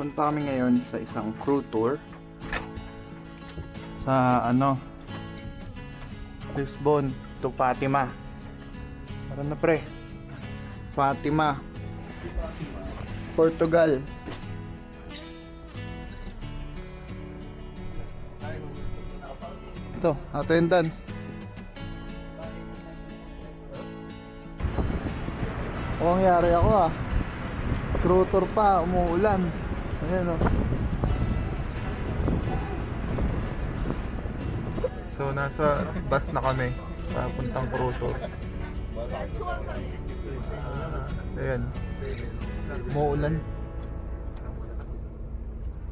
Punta kami ngayon sa isang crew tour sa ano Lisbon to Fatima. Tara na pre. Fatima. Portugal. Ito, attendance. O, nangyari ako ah. Crew tour pa, umuulan. Ayan oh. o. So, nasa bus na kami. Papuntang crew tour. Ayan. Umuulan.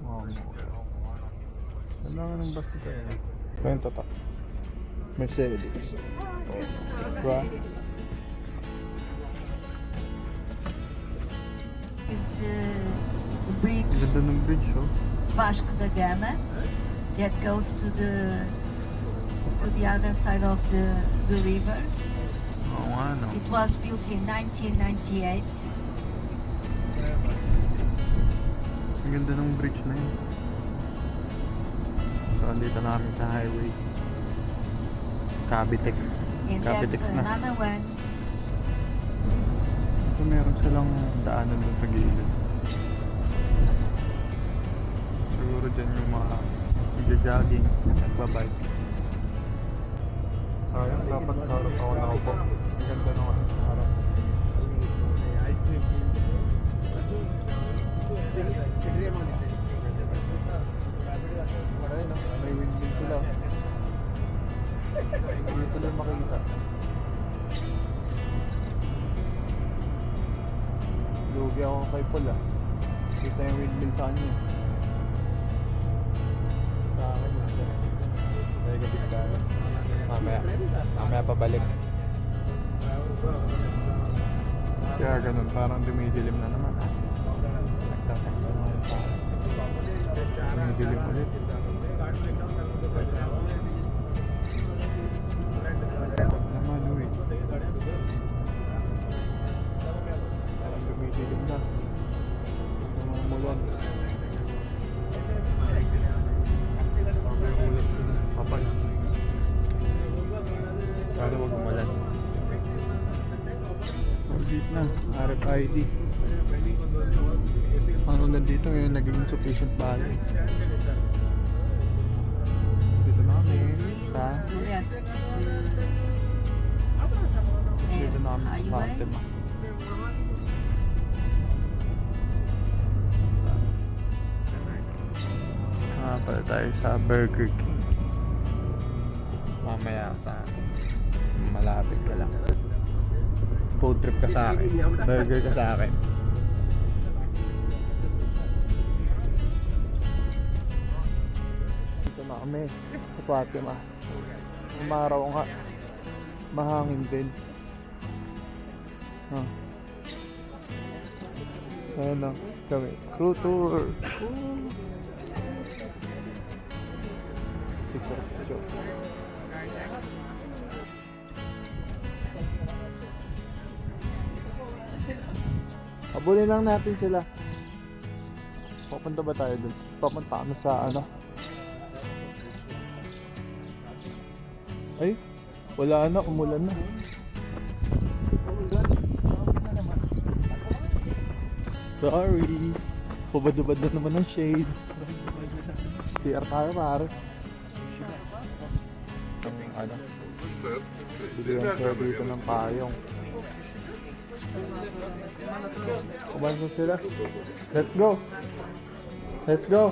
Wow, Wala nga ng bus nito eh. Ayan, tata. Mercedes. Diba? It's the bridge Ganda ng bridge oh. Vasco da Gama that goes to the to the other side of the the river. Oo nga no. It was built in 1998. Ang ganda ng bridge na yun. So, andito na kami sa highway. Cavitex. And Cavitex there's na. another one. Ito meron silang daanan dun sa gilid. Siguro dyan yung mga nagja-jogging, nagbabike. Sayang, dapat harap ako nakaupo. Ang ganda nung ano sa harap. Ayun, oh, may windmill sila. Hindi tuloy makita. Lugi ako kay Paul ah. Kita yung windmill sa kanya. Mamaya. Mamaya pabalik. Kaya ganun, parang dumidilim na naman Complete na. RFID. Ano na dito ngayon naging insufficient balance. Dito na kami sa Left. dito na kami sa. Fatima. Ah, pala tayo sa Burger King. Mamaya sa malapit ka lang. Food trip ka sa akin. Burger ka sa akin. Dito na kami sa Fatima. Umaraw nga. Mahangin din. Ah. Ayan na kami. Crew tour. Picture, picture. Abulin lang natin sila. Papunta ba tayo dun? Papunta kami sa ano? Ay, wala na, umulan na. Sorry. Pabad-bad na naman ng shades. CR tayo pare. Ano? Bigyan siya dito ng payong. Kumain sila. Let's go. Let's go.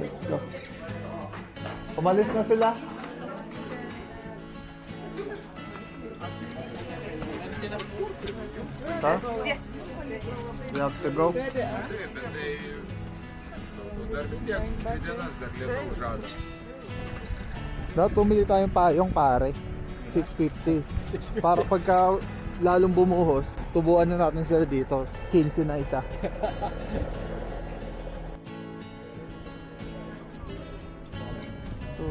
Let's go. Umalis na sila. Huh? We have to go. Dapat bumili tayong payong pare. 650. Para pagka lalong bumuhos, tubuan na natin sila dito. 15 na isa. So,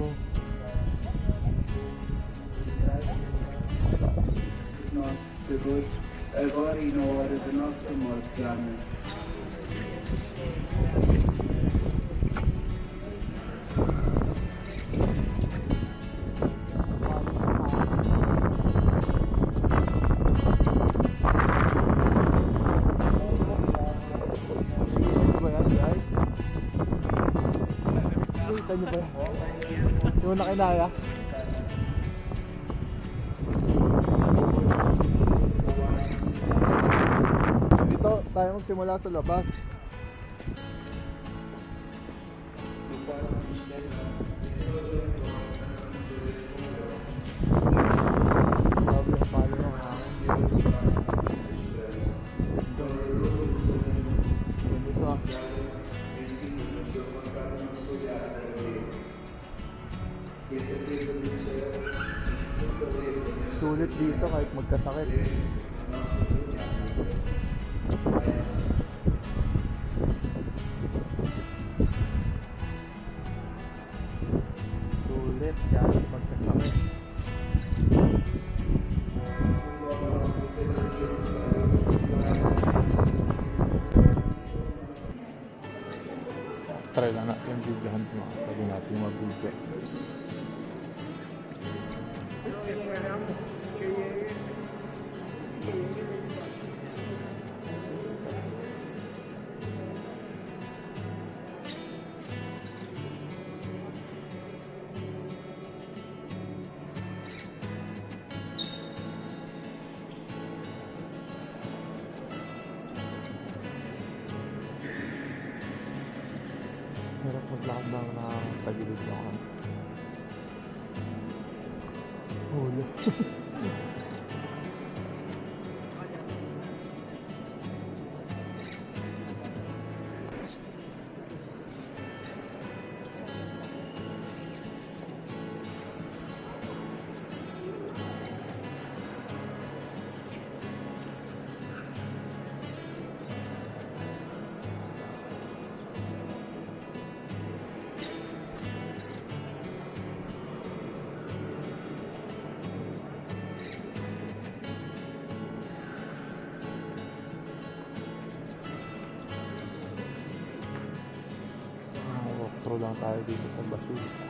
depois, agora e na hora da nossa morte, Carmen. Mo na kinaya? Dito tayo magsimula sa labas. Sulit dito kahit magkasakit. Sulit kahit magkasakit. Try lang natin yung videohan mo. Pwede natin mag-video. Hirap maglakad lang na tagilid lang ako. oldu. lang tayo dito sa Basilica.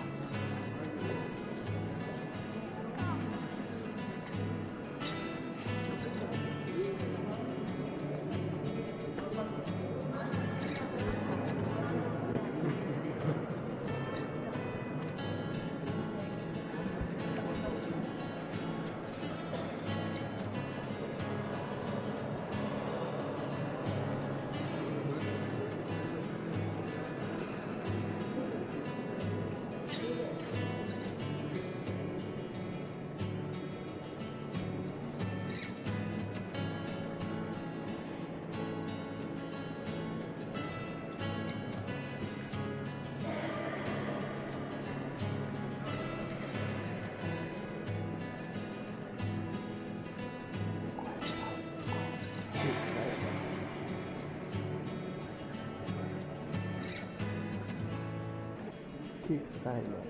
Keep silent.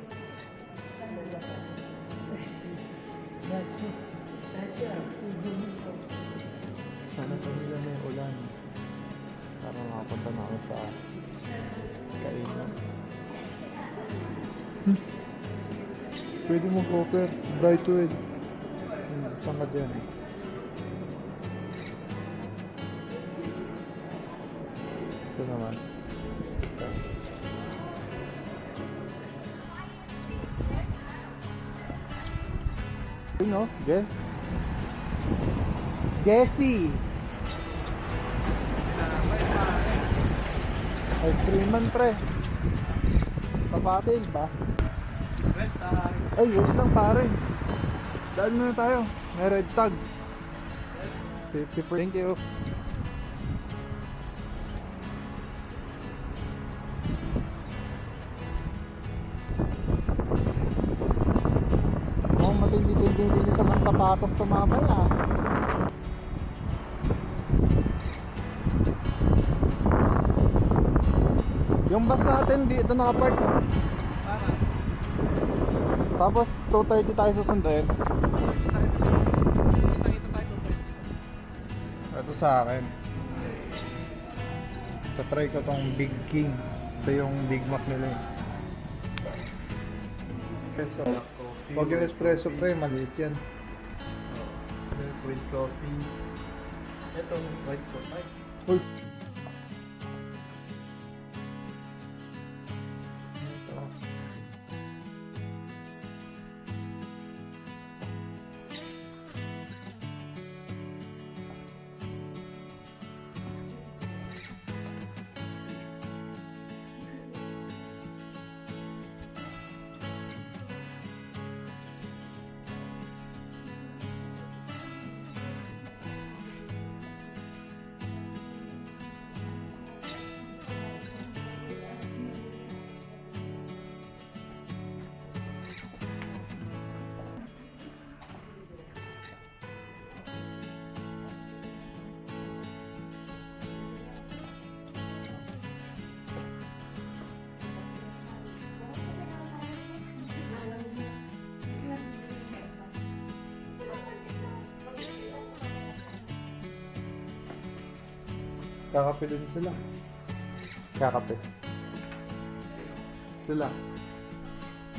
Sana kanila may ulan. Para makapunta na ako sa kainan. Hmm. Pwede mo offer Brightwood. Hmm, saan ka dyan? Ito naman. You know, guess. Jessie! Ice cream man, pre. Sa Pasig ba? Ay, wait lang, pare. Daan muna tayo. May red tag. 50 Thank you. Sapatos tumabay ah. Yung bus natin dito nakapark ah. Tapos 2.30 tayo susunduin. Ito sa akin. Tatry ko tong Big King. Ito yung Big Mac nila eh. Espresso. Huwag yung espresso pre, maliit yan. With coffee. Ito, white coffee. Uy! Kakape din sila. Kakape. Sila.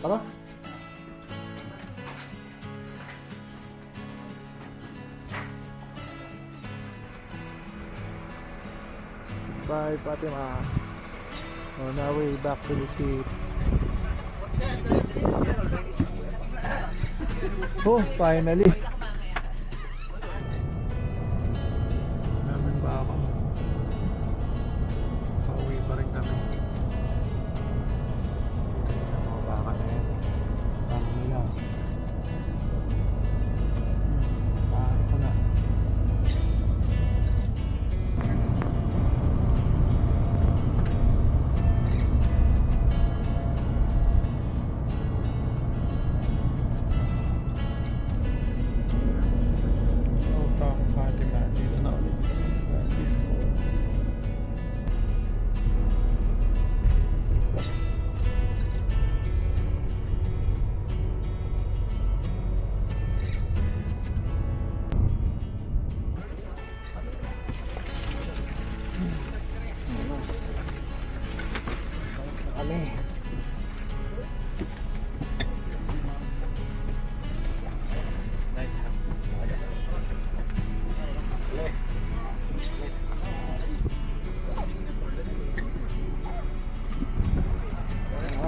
Tara. Bye, Fatima. On our way back to the seat. Oh, finally.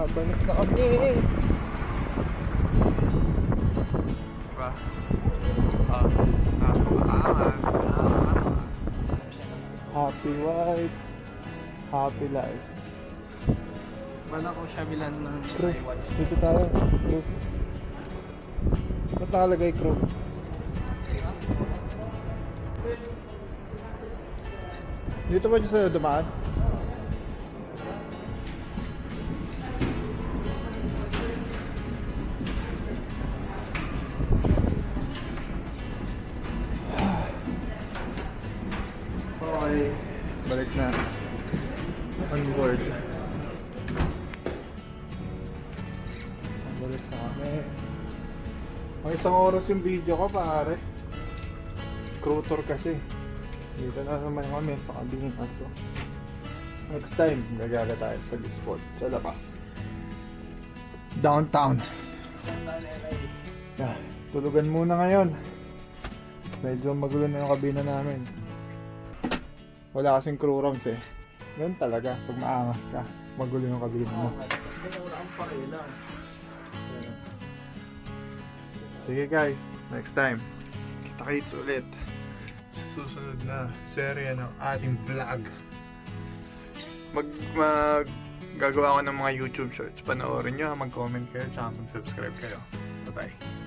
Ah, balik na kami. Diba? Ah, nakakaangan. Happy wife, happy life. Bala ko siya bilan ng Crew, dito tayo. Crew. Ba't nakalagay crew? Dito ba dyan sa dumaan? On board. Balik na kami. Ang isang oras yung video ko pare. Crew kasi. Dito na naman kami sa kabina. So, next time, gagala tayo sa Discord. Sa labas. Downtown. Yeah, tulugan muna ngayon. Medyo magulo na yung kabina namin. Wala kasing crew rounds eh. Ganun talaga. Pag maangas ka, magulo yung kabina mo. Sige guys, next time. Kita-kits ulit sa susunod na serye ng ating vlog. Mag, mag gagawa ko ng mga YouTube shorts. Panoorin nyo, mag-comment kayo, tsaka mag-subscribe kayo. Bye-bye.